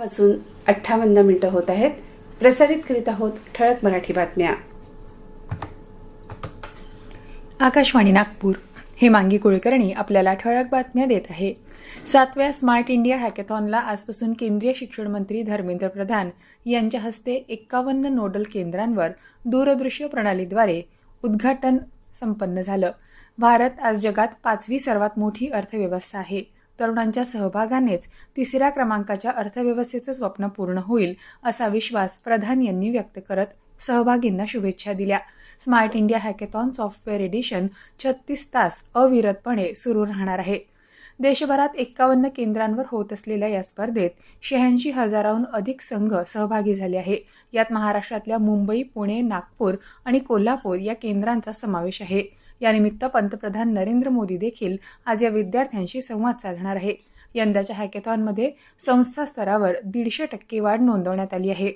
वाजून अठ्ठावन्न मिनिटं होत आहेत. प्रसारित करीत आहोत ठळक मराठी बातम्या. आकाशवाणी नागपूर. हेमांगी कुलकर्णी आपल्याला ठळक बातम्या देत आहे. सातव्या स्मार्ट इंडिया हॅकेथॉनला आजपासून केंद्रीय शिक्षण मंत्री धर्मेंद्र प्रधान यांच्या हस्ते एक्कावन्न नोडल केंद्रांवर दूरदृश्य प्रणालीद्वारे उद्घाटन संपन्न झालं. भारत आज जगात पाचवी सर्वात मोठी अर्थव्यवस्था आहे. तरुणांच्या सहभागानेच तिसऱ्या क्रमांकाच्या अर्थव्यवस्थेचं स्वप्न पूर्ण होईल असा विश्वास प्रधान यांनी व्यक्त करत सहभागींना शुभेच्छा दिल्या. Smart India hackathon software edition छत्तीस तास अविरतपणे सुरू राहणार आहे. देशभरात एक्कावन्न केंद्रांवर होत असलेल्या या स्पर्धेत शहाऐंशी हजाराहून अधिक संघ सहभागी झाले आहे. यात महाराष्ट्रातल्या मुंबई पुणे नागपूर आणि कोल्हापूर या केंद्रांचा समावेश आहे. यानिमित्त पंतप्रधान नरेंद्र मोदी देखील आज या विद्यार्थ्यांशी संवाद साधणार आहे. यंदाच्या हॅकेथॉनमध्ये संस्था स्तरावर दीडशे टक्के वाढ नोंदवण्यात आली आहे.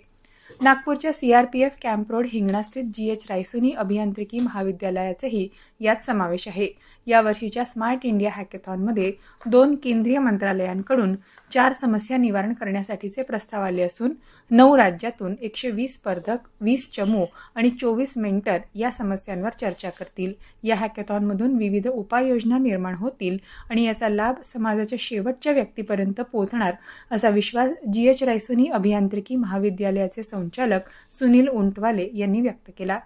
नागपूरच्या सीआरपीएफ कॅम्प रोड हिंगणास्थित जी एच रायसोनी अभियांत्रिकी महाविद्यालयाचाही यात समावेश आहे. यावर्षीच्या स्मार्ट इंडिया हॅकेथॉनमध्ये दोन केंद्रीय मंत्रालयांकडून चार समस्या निवारण करण्यासाठीचे प्रस्ताव आले असून नऊ राज्यातून एकशे वीस स्पर्धक वीस चमू आणि चोवीस मेंटर या समस्यांवर चर्चा करतील. या हॅकेथॉनमधून विविध उपाययोजना निर्माण होतील आणि याचा लाभ समाजाच्या शेवटच्या व्यक्तीपर्यंत पोहोचणार असा विश्वास जी एच रायसोनी अभियांत्रिकी महाविद्यालयाचे संचालक सुनील उंटवाले यांनी व्यक्त केला.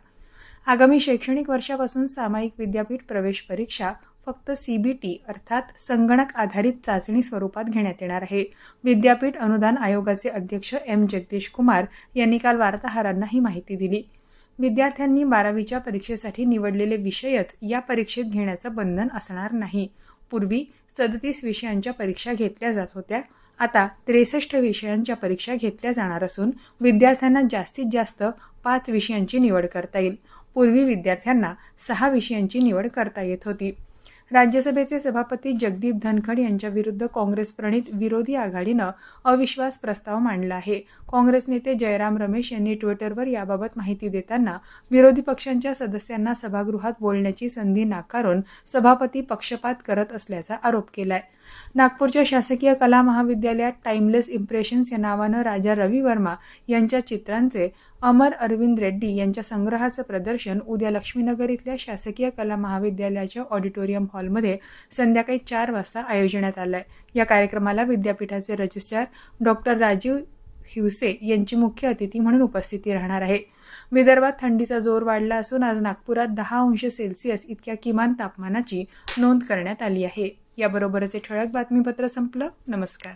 आगामी शैक्षणिक वर्षापासून सामायिक विद्यापीठ प्रवेश परीक्षा फक्त सीबीटी अर्थात संगणक आधारित चाचणी स्वरूपात घेण्यात येणार आहे. विद्यापीठ अनुदान आयोगाचे अध्यक्ष एम जगदीश कुमार यांनी काल वार्ताहरांना ही माहिती दिली. विद्यार्थ्यांनी बारावीच्या परीक्षेसाठी निवडलेले विषयच या परीक्षेत घेण्याचं बंधन असणार नाही. पूर्वी सदतीस विषयांच्या परीक्षा घेतल्या जात होत्या. आता त्रेसष्ट विषयांच्या परीक्षा घेतल्या जाणार असून विद्यार्थ्यांना जास्तीत जास्त पाच विषयांची निवड करता येईल. पूर्वी विद्यार्थ्यांना सहा विषयांची निवड करता येत होती. राज्यसभेचे सभापती जगदीप धनखड यांच्याविरुद्ध काँग्रेस प्रणित विरोधी आघाडीनं अविश्वास प्रस्ताव मांडला आहे. काँग्रेस नेते जयराम रमेश यांनी ट्विटरवर याबाबत माहिती देताना विरोधी पक्षांच्या सदस्यांना सभागृहात बोलण्याची संधी नाकारून सभापती पक्षपात करत असल्याचा आरोप केलाय. नागपूरच्या शासकीय कला महाविद्यालयात टाइमलेस इम्प्रेशन्स या नावानं राजा रवी वर्मा यांच्या चित्रांचे अमर अरविंद रेड्डी यांच्या संग्रहाचं प्रदर्शन उद्या लक्ष्मीनगर इथल्या शासकीय कला महाविद्यालयाच्या ऑडिटोरियम हॉल हॉलमध्ये संध्याकाळी चार वाजता आयोजण्यात आलं आहे या कार्यक्रमाला विद्यापीठाचे रजिस्ट्रार डॉक्टर राजीव हिवसे यांची मुख्य अतिथी म्हणून उपस्थिती राहणार आहे. विदर्भात थंडीचा जोर वाढला असून आज नागपुरात दहा अंश सेल्सिअस इतक्या किमान तापमानाची नोंद करण्यात आली आहे. याबरोबरच हे ठळक बातमीपत्र संपलं. नमस्कार.